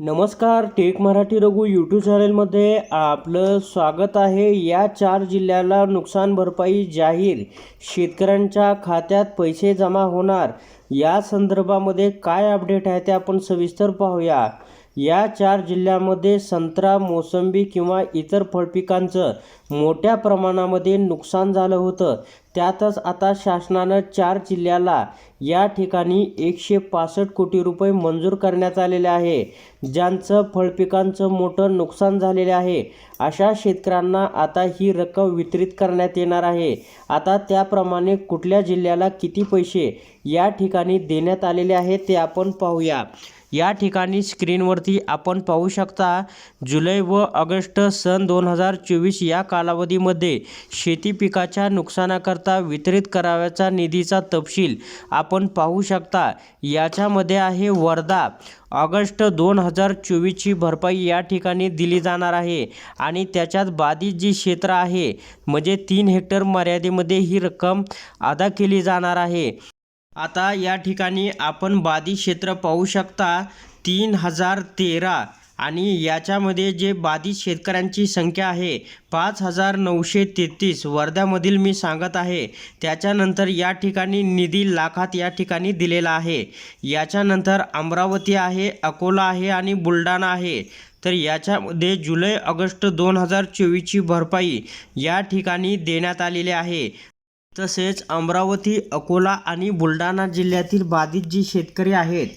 नमस्कार take Marathi Raghu YouTube चॅनलमध्ये आपलं स्वागत आहे. या चार जिल्ह्याला नुकसान भरपाई जाहीर. शेतकऱ्यांच्या खात्यात पैसे जमा होणार. या संदर्भामध्ये काय अपडेट आहे ते आपण सविस्तर पाहूया. या चार जिल्ह्यामध्ये संत्रा मोसंबी किंवा इतर फळपिकांचं मोठ्या प्रमाणामध्ये नुकसान झालं होतं. त्यातच आता शासनानं चार जिल्ह्याला या ठिकाणी एकशे पासष्ट कोटी रुपये मंजूर करण्यात आलेले आहे. ज्यांचं फळपिकांचं मोठं नुकसान झालेले आहे अशा शेतकऱ्यांना आता ही रक्कम वितरित करण्यात येणार आहे. आता त्याप्रमाणे कुठल्या जिल्ह्याला किती पैसे या ठिकाणी देण्यात आलेले आहेत ते आपण पाहूया. या ठिकाणी स्क्रीनवरती आपण पाहू शकता जुलै व ऑगस्ट सन दोन हजार चोवीस या कालावधीमध्ये शेती पिकाच्या नुकसानाकरता वितरित करावयाचा निधीचा तपशील आपण पाहू शकता. याच्यामध्ये आहे वर्धा. ऑगस्ट दोन हजार चोवीसची भरपाई या ठिकाणी दिली जाणार आहे आणि त्याच्यात बाधित जी क्षेत्र आहे म्हणजे तीन हेक्टर मर्यादेमध्ये ही रक्कम अदा केली जाणार आहे. आता या ठिकाणी आपण बाधित क्षेत्र पाहू शकता तीन हजार तेरा. आणि याच्यामध्ये जे बाधित शेतकऱ्यांची संख्या आहे पाच हजार नऊशे तेहतीस वर्ध्यामधील मी सांगत आहे. त्याच्यानंतर या ठिकाणी निधी लाखात या ठिकाणी दिलेला आहे. याच्यानंतर अमरावती आहे अकोला आहे आणि बुलढाणा आहे. तर याच्यामध्ये जुलै ऑगस्ट दोन हजार चोवीसची भरपाई या ठिकाणी देण्यात आलेली आहे. तसेच अमरावती अकोला आणि बुलढाणा जिल्ह्यातील बाधित जी शेतकरी आहेत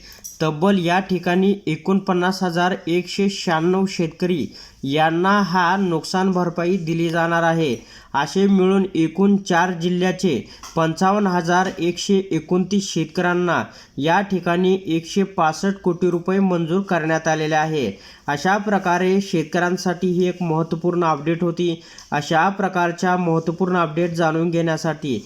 तब्बल या ठिकाणी एकोणपन्नास हजार एकशे शहाण्णव शेतकरी यांना हा नुकसान भरपाई दिली जाणार आहे. असे मिळून एकूण चार जिल्ह्याचे पंचावन्न हजार एकशे एकोणतीस शेतकऱ्यांना या ठिकाणी एकशे पासष्ट कोटी रुपये मंजूर करण्यात आलेले आहे. अशा प्रकारे शेतकऱ्यांसाठी ही एक महत्त्वपूर्ण अपडेट होती. अशा प्रकारच्या महत्त्वपूर्ण अपडेट जाणून घेण्यासाठी